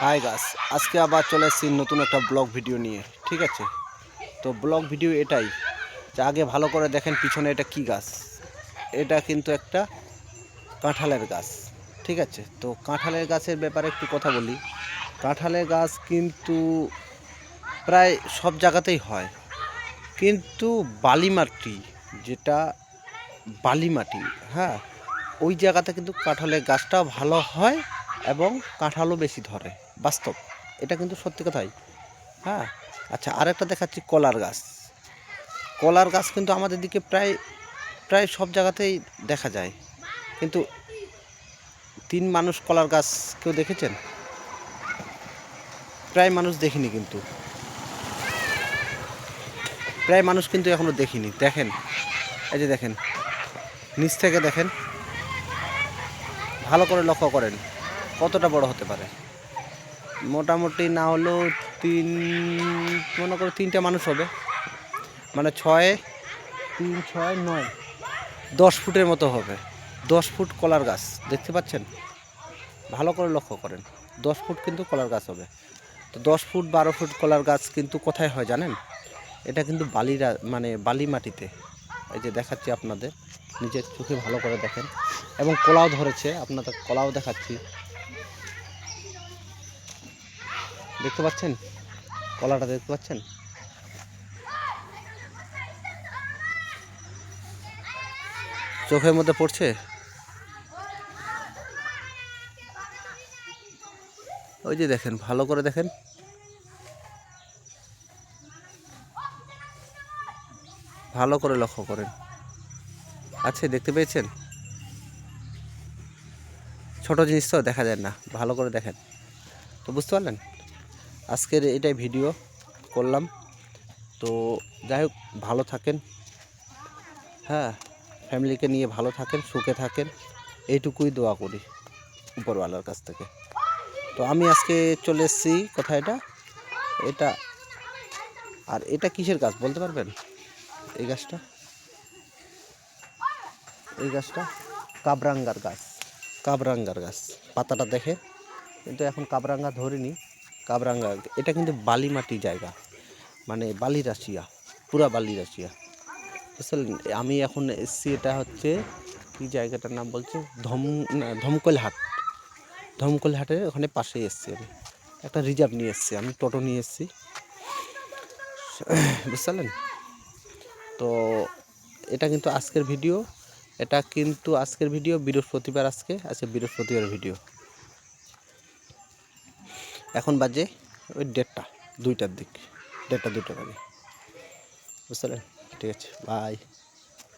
High গাছ আজকে আবার চলে এসেছি নতুন একটা ব্লগ ভিডিও নিয়ে, ঠিক আছে? তো ব্লগ ভিডিও এটাই, যে আগে ভালো করে দেখেন পিছনে এটা কি গাছ। এটা কিন্তু একটা কাঁঠালের গাছ, ঠিক আছে? তো কাঁঠালের গাছের ব্যাপারে একটু কথা বলি। কাঁঠালের গাছ কিন্তু প্রায় সব জায়গাতেই হয়। কিন্তু বালি মাটি যেটা বালি মাটি হ্যাঁ? ওই জায়গাতে কিন্তু কাঁঠালের গাছটাও ভালো হয় এবং কাঁঠালও বেশি ধরে, বাস্তব। এটা কিন্তু সত্যি কথাই। হ্যাঁ? আচ্ছা আরেকটা দেখাচ্ছি কলার গাছ। কলার গাছ কিন্তু আমাদের দিকে প্রায় প্রায় সব জায়গাতেই দেখা যায়। কিন্তু তিন মানুষ কলার গাছ কেউ দেখেছেন? প্রায় মানুষ দেখিনি কিন্তু। প্রায় মানুষ কিন্তু এখনও দেখিনি। দেখেন, এই যে দেখেন, নিচ থেকে দেখেন। ভালো করে লক্ষ্য করেন। কতটা বড় হতে পারে? মোটামুটি না হলেও তিন মনে করো তিনটে মানুষ হবে। মানে ছয় তিন ছয় নয়। দশ ফুটের মতো হবে। দশ ফুট কলার গাছ দেখতে পাচ্ছেন? ভালো করে লক্ষ্য করেন। দশ ফুট কিন্তু কলার গাছ হবে। তো দশ ফুট বারো ফুট কলার গাছ কিন্তু কোথায় হয় জানেন? এটা কিন্তু বালিরা মানে বালি মাটিতে। এই যে দেখাচ্ছি আপনাদের নিজের চোখে ভালো করে দেখেন। এবং কলাও ধরেছে আপনাদের কলাও দেখাচ্ছি। দেখতে পাচ্ছেন? কলাটা দেখতে পাচ্ছেন? চোখের মধ্যে পড়ছে? ওই যে দেখেন, ভালো করে দেখেন। ভালো করে লক্ষ্য করেন। আচ্ছা দেখতে পেয়েছেন? ছোট জিনিস তো দেখা যায় না, ভালো করে দেখেন। তো বুঝতে পারলেন? আজকের এটাই ভিডিও করলাম। তো যাই হোক, ভালো থাকেন। হ্যাঁ ফ্যামিলিকে নিয়ে ভালো থাকেন, সুখে থাকেন। এইটুকুই দোয়া করি উপরওয়ালার কাছ থেকে। তো আমি আজকে চলে এসেছি, কোথায় এটা? এটা, আর এটা কিসের গাছ বলতে পারবেন? এই গাছটা? এই গাছটা কাবরাঙ্গার গাছ কাবরাঙ্গার গাছ। পাতাটা দেখে। কিন্তু এখন কাবরাঙ্গা ধরিনি। কাবরাঙ্গা। এটা কিন্তু বালি মাটি জায়গা। মানে বালি রাশিয়া পুরা বালি রাশিয়া বুঝলেন আমি এখন এসছি, এটা হচ্ছে কি জায়গাটার নাম বলছে? ধম না ধমকল হাট ধমকল হাটের ওখানে পাশে এসছি আমি। একটা রিজার্ভ নিয়ে এসছি আমি, টোটো নিয়ে এসছি। বুঝতে তো এটা কিন্তু আজকের ভিডিও এটা কিন্তু আজকের ভিডিও বৃহস্পতিবার আজকে। আজকে বৃহস্পতিবার ভিডিও এখন বাজে ওই দেড়টা দুইটার দিক দেড়টা দুটো বাজে বুঝতে পারলেন? ঠিক আছে বাই